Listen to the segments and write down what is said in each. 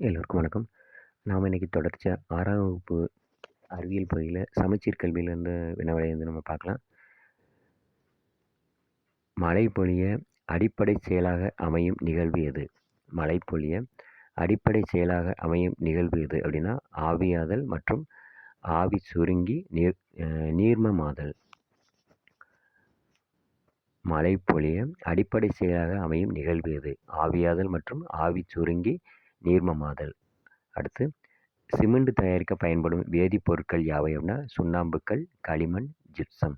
எல்லோருக்கும் வணக்கம். நாம் இன்றைக்கி தொடர்ச்சியாக ஆறாம் வகுப்பு அறிவியல் பகுதியில் சமச்சீர் கல்வியிலேருந்து வினாவிடை வந்து நம்ம பார்க்கலாம். மழைப்பொழிய அடிப்படை செயலாக அமையும் நிகழ்வு எது? மழைப்பொழிய அடிப்படை செயலாக அமையும் நிகழ்வு எது? அப்படின்னா ஆவியாதல் மற்றும் ஆவி சுருங்கி நீர் நீர்மமாதல். மழைப்பொழிய அடிப்படை செயலாக அமையும் நிகழ்வு எது? ஆவியாதல் மற்றும் ஆவி சுருங்கி நீர்மமாதல் அடுத்து சிமெண்ட் தயாரிக்க பயன்படும் வேதிப்பொருட்கள் யாவை அப்படின்னா சுண்ணாம்புக்கல் களிமண் ஜிப்சம்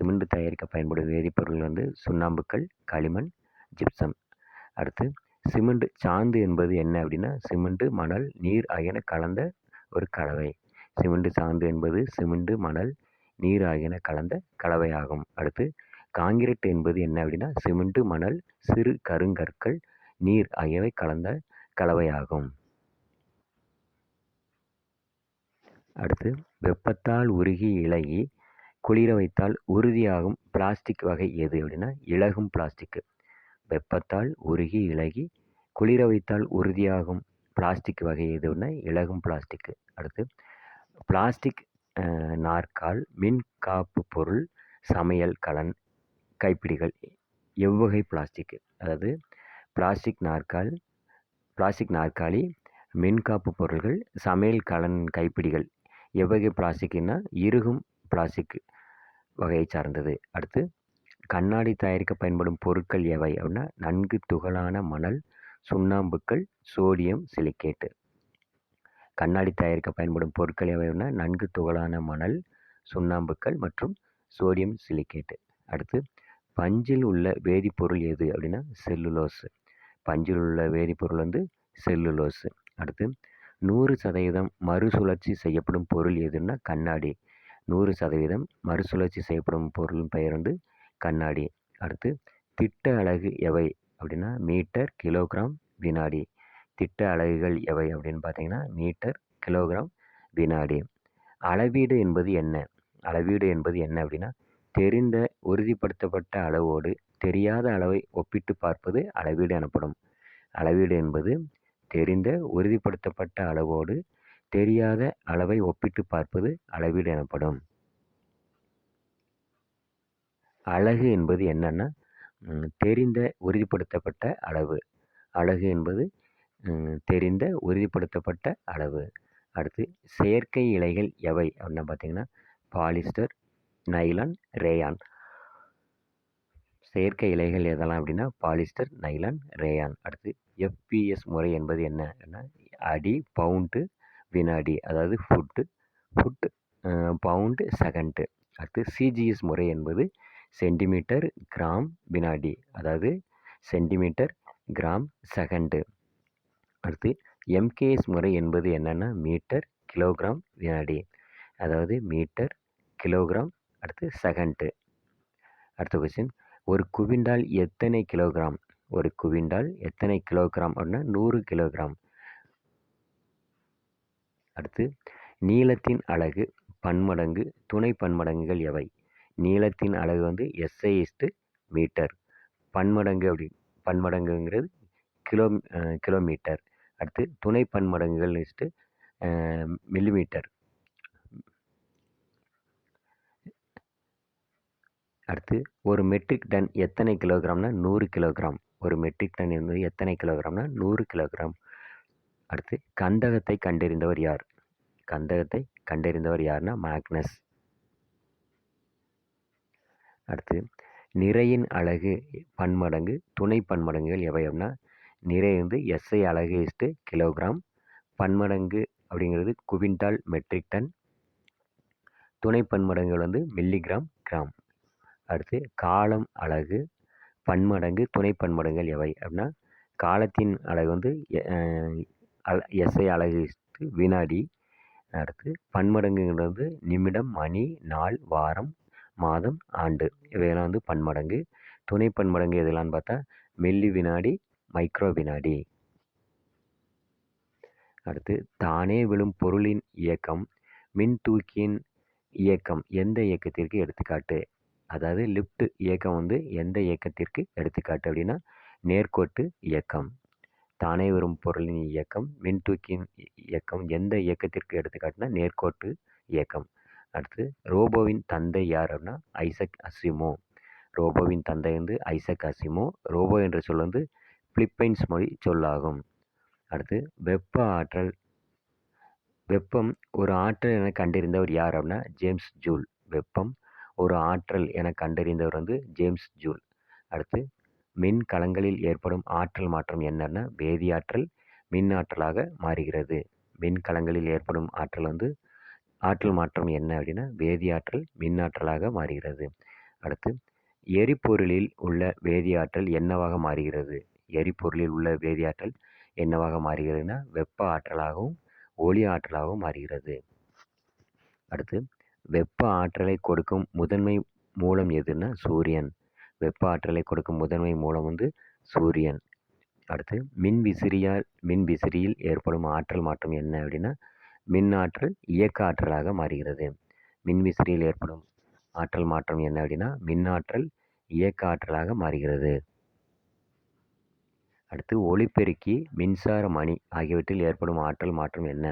சிமெண்ட் தயாரிக்க பயன்படும் வேதிப்பொருள் வந்து சுண்ணாம்புக்கல் களிமண் ஜிப்சம் அடுத்து சிமெண்ட் சாந்து என்பது என்ன அப்படின்னா சிமெண்ட் மணல் நீர் ஆகியன கலந்த ஒரு கலவை. சிமெண்ட் சாந்து என்பது சிமெண்ட் மணல் நீர் ஆகியன கலந்த கலவையாகும். அடுத்து காங்கிரீட் என்பது என்ன அப்படின்னா சிமெண்ட் மணல் சிறு கருங்கற்கள் நீர் ஆகியவை கலந்த கலவையாகும். அடுத்து வெப்பத்தால் உருகி இலகி குளிர வைத்தால் உறுதியாகும் பிளாஸ்டிக் வகை எது அப்படின்னா இலகும் பிளாஸ்டிக்கு வெப்பத்தால் உருகி இலகி குளிர வைத்தால் உறுதியாகும் பிளாஸ்டிக் வகை எது அப்படின்னா இலகும் பிளாஸ்டிக்கு அடுத்து பிளாஸ்டிக் நாற்கால் மின் காப்பு பொருள் சமையல் கலன் கைப்பிடிகள் எவ்வகை பிளாஸ்டிக். அதாவது பிளாஸ்டிக் நாற்கால் பிளாஸ்டிக் நாற்காலி மின்காப்பு பொருள்கள் சமையல் கலன் கைப்பிடிகள். எவ்வகை பிளாஸ்டிக்னா இறுகும் பிளாஸ்டிக் வகையை சார்ந்தது. அடுத்து கண்ணாடி தயாரிக்க பயன்படும் பொருட்கள் எவை? அப்படின்னா நன்கு துகளான மணல் சுண்ணாம்புக்கள் சோடியம் சிலிக்கேட்டு. கண்ணாடி தயாரிக்க பயன்படும் பொருட்கள் எவை? அப்படின்னா நன்கு துகளான மணல் சுண்ணாம்புக்கள் மற்றும் சோடியம் சிலிக்கேட்டு. அடுத்து பஞ்சில் உள்ள வேதிப்பொருள் எது? அப்படின்னா செல்லுலோஸ் பஞ்சில் உள்ள வேதிப்பொருள் வந்து செல்லுலோஸு அடுத்து நூறு சதவீதம் மறுசுழற்சி செய்யப்படும் பொருள் எதுன்னா கண்ணாடி. நூறு சதவீதம் மறுசுழற்சி செய்யப்படும் பொருளின் பெயர் வந்து கண்ணாடி. அடுத்து திட்ட அலகு எவை அப்படின்னா மீட்டர் கிலோகிராம் வினாடி. திட்ட அலகுகள் எவை அப்படின்னு பார்த்தீங்கன்னா மீட்டர் கிலோகிராம் வினாடி. அளவீடு என்பது என்ன? அளவீடு என்பது என்ன அப்படின்னா தெரிந்த உறுதிப்படுத்தப்பட்ட அளவோடு தெரியாத அளவை ஒப்பிட்டு பார்ப்பது அளவீடு எனப்படும். அளவீடு என்பது தெரிந்த உறுதிப்படுத்தப்பட்ட அளவோடு தெரியாத அளவை ஒப்பிட்டு பார்ப்பது அளவீடு எனப்படும். அலகு என்பது என்னென்னா தெரிந்த உறுதிப்படுத்தப்பட்ட அளவு. அலகு என்பது தெரிந்த உறுதிப்படுத்தப்பட்ட அளவு. அடுத்து செயற்கை இலைகள் எவை? அப்படின்னா பார்த்தீங்கன்னா பாலிஸ்டர் நைலான் ரேயான் செயற்கை இலைகள் எதெல்லாம் அப்படின்னா பாலிஸ்டர் நைலான் ரேயான் அடுத்து எஃபிஎஸ் முறை என்பது என்ன அப்படின்னா அடி பவுண்டு வினாடி அதாவது ஃபுட்டு ஃபுட் பவுண்டு செகண்டு அடுத்து சிஜிஎஸ் முறை என்பது சென்டிமீட்டர் கிராம் வினாடி அதாவது சென்டிமீட்டர் கிராம் செகண்டு அடுத்து எம்கேஎஸ் முறை என்பது என்னென்னா மீட்டர் கிலோகிராம் வினாடி. அதாவது மீட்டர் கிலோகிராம் அடுத்து செகண்ட்டு அடுத்த கொஸ்டின் ஒரு குவிண்டால் எத்தனை கிலோகிராம் ஒரு குவிண்டால் எத்தனை கிலோகிராம் அப்படின்னா நூறு கிலோகிராம் அடுத்து நீளத்தின் அலகு பன்மடங்கு துணை பன்மடங்குகள் எவை? நீளத்தின் அலகு வந்து எஸ்ஐ மீட்டர் பன்மடங்கு அப்படி பன்மடங்குங்கிறது கிலோ கிலோமீட்டர் அடுத்து துணை பன்மடங்குகள் இஸ்ட்டு மில்லிமீட்டர் அடுத்து ஒரு மெட்ரிக் டன் எத்தனை கிலோகிராம்னா நூறு கிலோகிராம். ஒரு மெட்ரிக் டன் என்பது எத்தனை கிலோகிராம்னா நூறு கிலோகிராம். அடுத்து கந்தகத்தை கண்டறிந்தவர் யார்? கந்தகத்தை கண்டறிந்தவர் யார்னா மேக்னஸ். அடுத்து நிறையின் அழகு பன்மடங்கு துணை பன்மடங்குகள் எவை அப்படின்னா நிறை வந்து எஸ்ஐ அழகு இஸ்ட்டு கிலோகிராம். பன்மடங்கு அப்படிங்கிறது குவிண்டால் மெட்ரிக் டன். துணை பன்மடங்குகள் வந்து மில்லிகிராம் கிராம் அடுத்து காலம் அலகு பன்மடங்கு துணை பன்மடங்குகள் எவை? அப்படின்னா காலத்தின் அலகு வந்து எஸ்ஐ அலகு வினாடி அடுத்து பன்மடங்குங்கிறது வந்து நிமிடம் மணி நாள் வாரம் மாதம் ஆண்டு. இவையெல்லாம் வந்து பன்மடங்கு. துணை பன்மடங்கு எதெல்லாம் பார்த்தா மில்லி வினாடி மைக்ரோ வினாடி. அடுத்து தானே விழும் பொருளின் இயக்கம் மின் தூக்கியின் இயக்கம் எந்த இயக்கத்திற்கு எடுத்துக்காட்டு? அதாவது லிஃப்ட் இயக்கம் வந்து எந்த இயக்கத்திற்கு? எடுத்துக்காட்டு அப்படின்னா நேர்கோட்டு இயக்கம் தானே வரும் பொருளின் இயக்கம் மின்தூக்கியின் இயக்கம் எந்த இயக்கத்திற்கு எடுத்துக்காட்டுனா நேர்கோட்டு இயக்கம். அடுத்து ரோபோவின் தந்தை யார் அப்படின்னா ஐசக் அசிமோ. ரோபோவின் தந்தை வந்து ஐசக் அசிமோ. ரோபோ என்ற சொல் வந்து பிலிப்பைன்ஸ் மொழி சொல்லாகும். அடுத்து வெப்ப ஆற்றல் வெப்பம் ஒரு ஆற்றல் என கண்டறிந்தவர் யார் அப்படின்னா ஜேம்ஸ் ஜூல். வெப்பம் ஒரு ஆற்றல் என கண்டறிந்தவர் வந்து ஜேம்ஸ் ஜூல். அடுத்து மின் கலங்களில் ஏற்படும் ஆற்றல் மாற்றம் என்னன்னா வேதியாற்றல் மின் ஆற்றலாக மாறுகிறது. மின் கலங்களில் ஏற்படும் ஆற்றல் வந்து ஆற்றல் மாற்றம் என்ன அப்படின்னா வேதியாற்றல் மின்னாற்றலாக மாறுகிறது. அடுத்து எரிபொருளில் உள்ள வேதியாற்றல் என்னவாக மாறுகிறது? எரிபொருளில் உள்ள வேதியாற்றல் என்னவாக மாறுகிறதுனா வெப்ப ஆற்றலாகவும் ஒளி ஆற்றலாகவும் மாறுகிறது. அடுத்து வெப்ப ஆற்றலை கொடுக்கும் முதன்மை மூலம் எதுன்னா சூரியன். வெப்ப ஆற்றலை கொடுக்கும் முதன்மை மூலம் வந்து சூரியன். அடுத்து மின் விசிறியால் மின் விசிறியில் ஏற்படும் ஆற்றல் மாற்றம் என்ன அப்படின்னா மின் ஆற்றல் இயக்க ஆற்றலாக மாறுகிறது. மின் விசிறியில் ஏற்படும் ஆற்றல் மாற்றம் என்ன அப்படின்னா மின் ஆற்றல் இயக்க ஆற்றலாக மாறுகிறது. அடுத்து ஒளிப்பெருக்கி மின்சார மணி ஆகியவற்றில் ஏற்படும் ஆற்றல் மாற்றம் என்ன?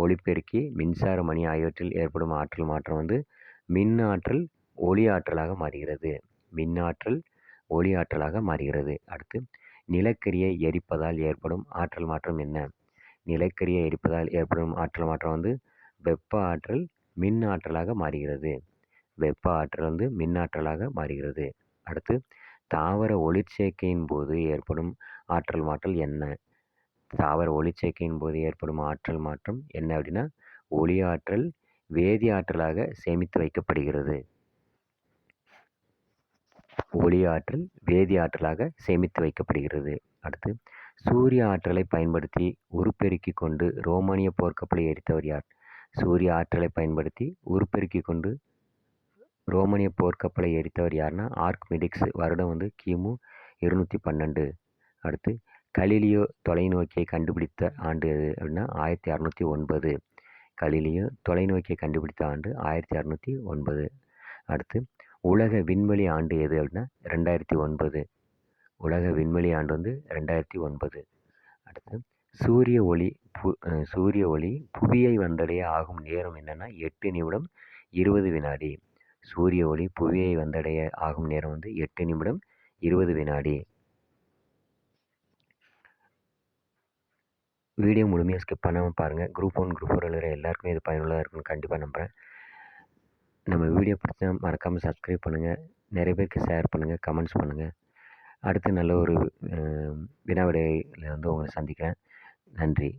ஒளிப்பெருக்கி மின்சார மணி ஆகியவற்றில் ஏற்படும் ஆற்றல் மாற்றம் வந்து மின் ஆற்றல் ஒளி ஆற்றலாக மாறுகிறது. மின் ஆற்றல் ஒளி ஆற்றலாக மாறுகிறது. அடுத்து நிலக்கரியை எரிப்பதால் ஏற்படும் ஆற்றல் மாற்றம் என்ன? நிலக்கரியை எரிப்பதால் ஏற்படும் ஆற்றல் மாற்றம் வந்து வெப்ப ஆற்றல் மின் ஆற்றலாக மாறுகிறது. வெப்ப ஆற்றல் வந்து மின் ஆற்றலாக மாறுகிறது. அடுத்து தாவர ஒளிச்சேர்க்கையின் போது ஏற்படும் ஆற்றல் மாற்றல் என்ன? தாவர ஒளிச்சேர்க்கையின் போது ஏற்படும் ஆற்றல் மாற்றம் என்ன அப்படின்னா ஒளி ஆற்றல் வேதி ஆற்றலாக சேமித்து வைக்கப்படுகிறது. ஒளி ஆற்றல் வேதி ஆற்றலாக சேமித்து வைக்கப்படுகிறது. அடுத்து சூரிய ஆற்றலை பயன்படுத்தி உருப்பெருக்கி கொண்டு ரோமானிய போர்க்கப்பலை எரித்தவர் யார்? சூரிய ஆற்றலை பயன்படுத்தி உருப்பெருக்கி கொண்டு ரோமானிய போர்க்கப்பலை எரித்தவர் யாருன்னா ஆர்க்மிடிக்ஸ் வருடம் வந்து கிமு இருநூற்றி பன்னெண்டு. அடுத்து கலிலியோ தொலைநோக்கியை கண்டுபிடித்த ஆண்டு எது அப்படின்னா ஆயிரத்தி அறநூற்றி ஒன்பது. கலிலியோ தொலைநோக்கியை கண்டுபிடித்த ஆண்டு ஆயிரத்தி அறநூற்றி ஒன்பது. அடுத்து உலக விண்வெளி ஆண்டு எது அப்படின்னா ரெண்டாயிரத்தி ஒன்பது. உலக விண்வெளி ஆண்டு வந்து ரெண்டாயிரத்தி ஒன்பது. அடுத்து சூரிய ஒளி பு சூரிய ஒளி புவியை வந்தடைய ஆகும் நேரம் என்னென்னா எட்டு நிமிடம் இருபது வினாடி. சூரிய ஒளி புவியை வந்தடைய ஆகும் நேரம் வந்து எட்டு நிமிடம் இருபது வினாடி. வீடியோ முழுமையாக ஸ்கிப் பண்ணாமல் பாருங்கள் குரூப் ஒன் குரூப் ஃபோர் எழுதுகிற எல்லாருக்குமே இது பயனுள்ளதாக இருக்கும்னு கண்டிப்பாக நம்புகிறேன் நம்ம வீடியோ பிடிச்சா மறக்காமல் சப்ஸ்கிரைப் பண்ணுங்கள் நிறைய பேருக்கு ஷேர் பண்ணுங்கள் கமெண்ட்ஸ் பண்ணுங்கள் அடுத்து நல்ல ஒரு வினாவிடையில் வந்து உங்களை சந்திக்கிறேன். நன்றி.